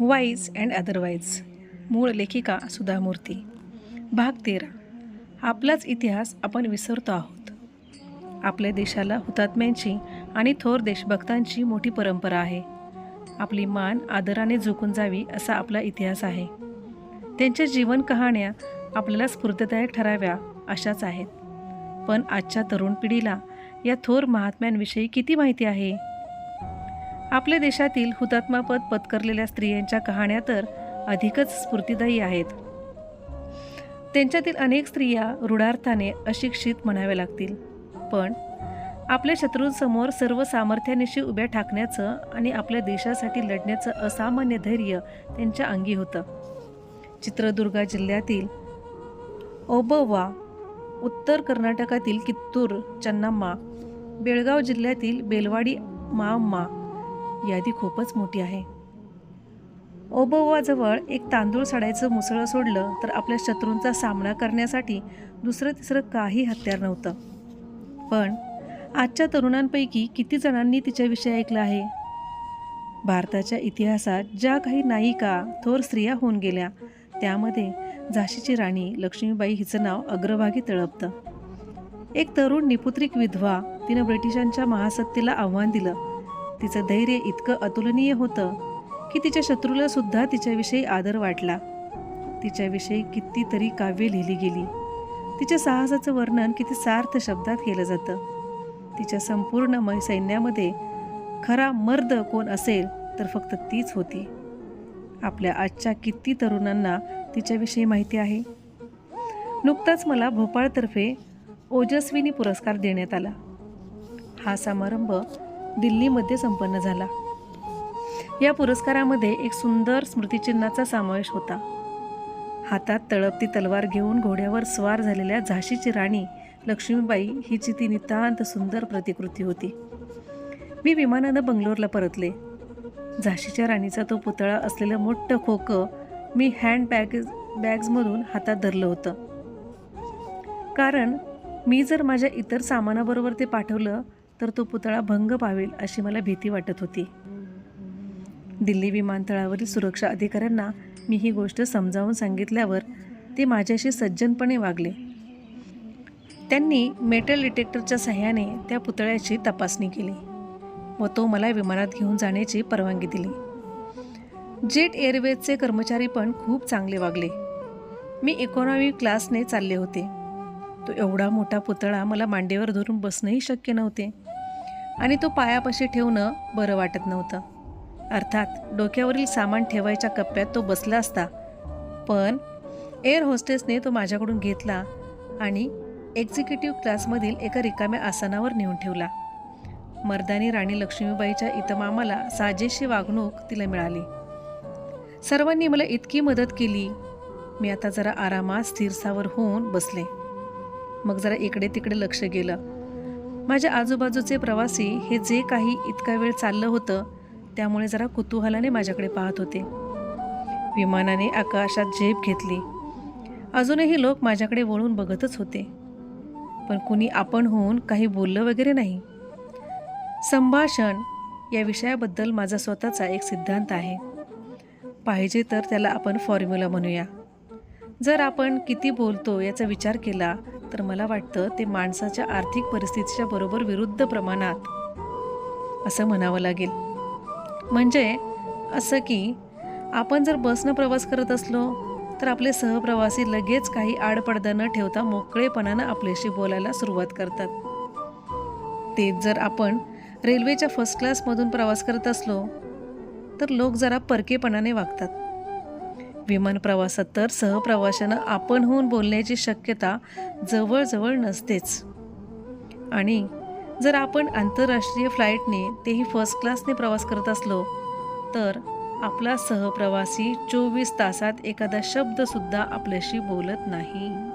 Wise and otherwise मूळ लेखिका सुधा मूर्ती भाग तेरा. आपलाच इतिहास आपण विसरतो आहोत. आपल्या देशाला हुतात्म्यांची आणि थोर देशभक्तांची मोठी परंपरा आहे. आपली मान आदराने झुकून जावी असा आपला इतिहास आहे. त्यांच्या जीवन कहाण्या आपल्याला स्फूर्तदायक ठराव्या अशाच आहेत. पण आजच्या तरुण पिढीला या थोर महात्म्यांविषयी किती माहिती आहे? आपल्या देशातील हुतात्मापद पत्करलेल्या स्त्रियांच्या कहाण्या तर अधिकच स्फूर्तिदायी आहेत. त्यांच्यातील अनेक स्त्रिया रूढार्थाने अशिक्षित म्हणाव्या लागतील. पण आपल्या शत्रूंसमोर सर्व सामर्थ्यानिशी उभ्या ठाकण्याचं आणि आपल्या देशासाठी लढण्याचं असामान्य धैर्य त्यांच्या अंगी होतं. चित्रदुर्गा जिल्ह्यातील ओबवा उत्तर कर्नाटकातील कित्तूर चन्नाम्मा बेळगाव जिल्ह्यातील बेलवाडी माम्मा यादी खूपच मोठी आहे. ओबोवाजवळ एक तांदूळ सडायचं मुसळं सोडलं तर आपल्या शत्रूंचा सामना करण्यासाठी दुसरं तिसरं काही हत्यार नव्हतं. पण आजच्या तरुणांपैकी किती जणांनी तिच्याविषयी ऐकलं आहे? भारताच्या इतिहासात ज्या काही नायिका थोर स्त्रिया होऊन गेल्या त्यामध्ये झाशीची राणी लक्ष्मीबाई हिचं नाव अग्रभागी तळपतं. एक तरुण निपुत्रिक विधवा तिनं ब्रिटिशांच्या महासत्तेला आव्हान दिलं तिचं धैर्य इतकं अतुलनीय होतं की तिच्या शत्रूला सुद्धा तिच्याविषयी आदर वाटला. तिच्याविषयी कितीतरी काव्य लिहिली गेली. तिच्या साहसाचं वर्णन किती सार्थ शब्दात केलं जातं. तिच्या संपूर्ण मै सैन्यामध्ये खरा मर्द कोण असेल तर फक्त तीच होती. आपल्या आजच्या किती तरुणांना तिच्याविषयी माहिती आहे? नुकताच मला भोपाळतर्फे ओजस्विनी पुरस्कार देण्यात आला. हा समारंभ दिल्लीमध्ये संपन्न झाला. या पुरस्कारामध्ये एक सुंदर स्मृतिचिन्हाचा समावेश होता. हातात तळपती तलवार घेऊन घोड्यावर स्वार झालेल्या झाशीची राणी लक्ष्मीबाई हिची ती नितांत सुंदर प्रतिकृती होती. मी विमानानं बंगलोरला परतले. झाशीच्या राणीचा तो पुतळा असलेलं मोठं खोकं मी हँड बॅग बॅग्समधून हातात धरलं होतं. कारण मी जर माझ्या इतर सामानाबरोबर ते पाठवलं तर तो पुतळा भंग पावेल अशी मला भीती वाटत होती. दिल्ली विमानतळावरील सुरक्षा अधिकाऱ्यांना मी ही गोष्ट समजावून सांगितल्यावर ते माझ्याशी सज्जनपणे वागले. त्यांनी मेटल डिटेक्टरच्या सहाय्याने त्या पुतळ्याची तपासणी केली व तो मला विमानात घेऊन जाण्याची परवानगी दिली. जेट एअरवेजचे कर्मचारी पण खूप चांगले वागले. मी इकॉनॉमी क्लासने चालले होते. तो एवढा मोठा पुतळा मला मांडीवर धरून बसणंही शक्य नव्हते. आणि तो पायापाशी ठेवणं बरं वाटत नव्हतं. अर्थात डोक्यावरील सामान ठेवायच्या कप्प्यात तो बसला असता. पण एअर होस्टेसने तो माझ्याकडून घेतला आणि एक्झिक्युटिव्ह क्लासमधील एका रिकाम्या आसनावर नेऊन ठेवला. मर्दानी राणी लक्ष्मीबाईच्या इतमामाला साजेशी वागणूक तिला मिळाली. सर्वांनी मला इतकी मदत केली. मी आता जरा आरामात स्थिरसावर होऊन बसले. मग जरा इकडे तिकडे लक्ष गेलं. माझ्या आजूबाजूचे प्रवासी हे जे काही इतका वेळ चाललं होतं त्यामुळे जरा कुतूहलाने माझ्याकडे पाहत होते. विमानाने आकाशात झेप घेतली. अजूनही लोक माझ्याकडे वळून बघतच होते. पण कुणी आपण होऊन काही बोललं वगैरे नाही. संभाषण या विषयाबद्दल माझा स्वतःचा एक सिद्धांत आहे. पाहिजे तर त्याला आपण फॉर्म्युला म्हणूया. जर आपण किती बोलतो याचा विचार केला तर मला वाटतं ते माणसाच्या आर्थिक परिस्थितीच्या बरोबर विरुद्ध प्रमाणात. असं म्हणावं लागेल. म्हणजे असं की आपण जर बसनं प्रवास करत असलो तर आपले सहप्रवासी लगेच काही आडपडदा न ठेवता मोकळेपणानं आपल्याशी बोलायला सुरुवात करतात. तेच जर आपण रेल्वेच्या फर्स्ट क्लासमधून प्रवास करत असलो तर लोक जरा परकेपणाने वागतात. विमान प्रवासात तर सहप्रवाशानं आपण होऊन बोलण्याची शक्यता जवळजवळ नसतेच. आणि जर आपण आंतरराष्ट्रीय फ्लाईटने तेही फर्स्ट क्लासने प्रवास करत असलो तर आपला सहप्रवासी चोवीस तासात एखादा शब्दसुद्धा आपल्याशी बोलत नाही.